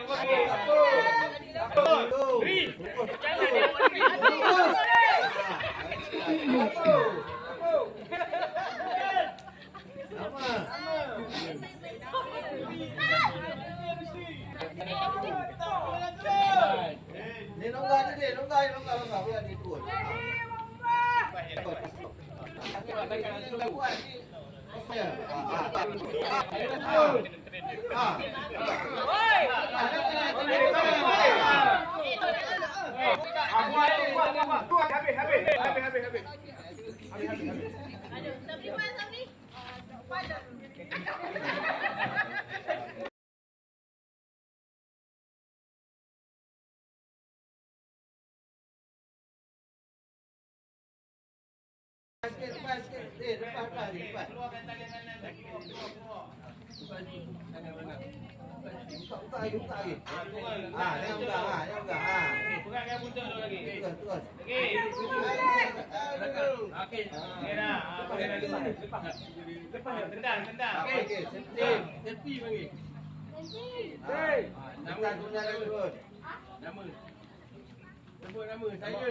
Lupa lagi. Satu. Satu. Three dia. Satu. Sama. Ni longgar ni dia, longgar, longgar, longgar. Boleh dia sikit. Eh, lepas, lepas, lepas. Buka, buka lagi, buka lagi. Ah, jangan buka, ah, jangan buka, ah. Pegangkan buntut tu lagi. Terus, terus. Okey. Okey. Okey dah. Boleh dah lepas. Lepas. Lepas. Tendang, tendang. Okey, okey. Safety. Safety bagi. Hey. Nama tunda lagi turun. Nama. Sebut nama saya.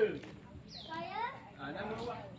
Saya Ah, nama awak.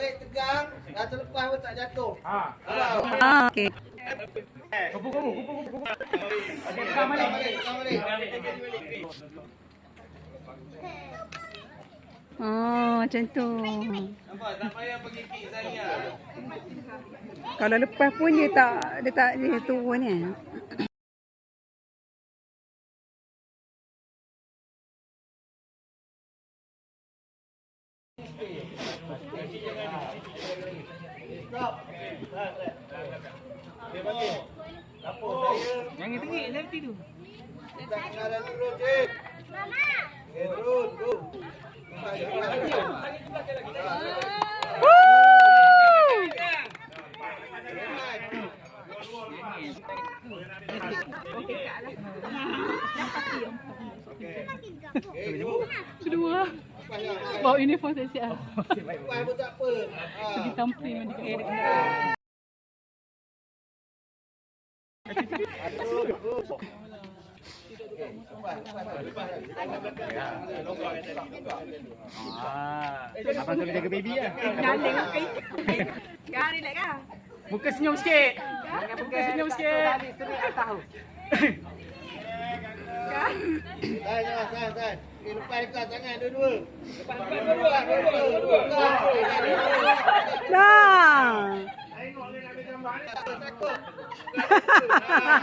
tegang, dah terlepas pun tak jatuh. Ah. Kalau. Ah, okey. Kupu kupu kupu kupu. Okey, tegang balik. Tegang balik. Oh, macam tu. Nampak, tak payah pergi kick saya. Kalau lepas pun dia tak dia tak dia turun kan. Stop. Dia bagi. Lapor saya. Jangan tinggi, nanti tu. Tak Cik. Mama. Okey, turun, turun. Lepas, lepas lagi. Woo! Okey, turun. Kedua. Bawa uniform apa. Ah. Pergi tampil mandi. Ah. Abang tolong jaga baby ah. Kan relax kan? Muka senyum sikit. Muka senyum sikit. Tahan, jangan, tahan, tahan. Okey, lepas, lepas tangan dua-dua. Lepas, dua-dua, dua-dua, dua-dua. Dah. Tengok nak ambil gambar ni. Tak takut. Ha. Ha.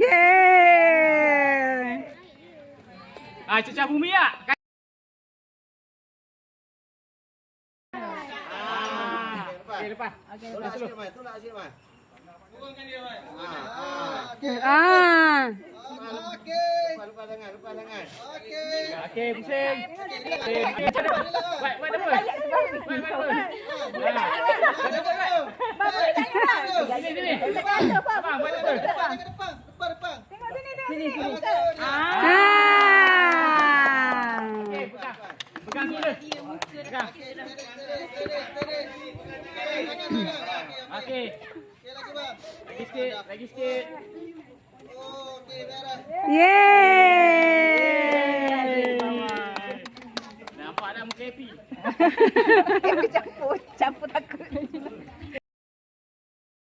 Yeay! Ah, cecah bumi ah. Okey, lepas. Tolak sikit, Mai. Tolak sikit, Mai. Turunkan dia, Mai. Ha. Ha. Ah. Okey. Okey. Baik, baik? Baik, baik? Ah. Okey, pegang. Pegang dulu. Pegang. Okey. Lagi sikit, lagi sikit. Yeay! Nampak dah muka happy.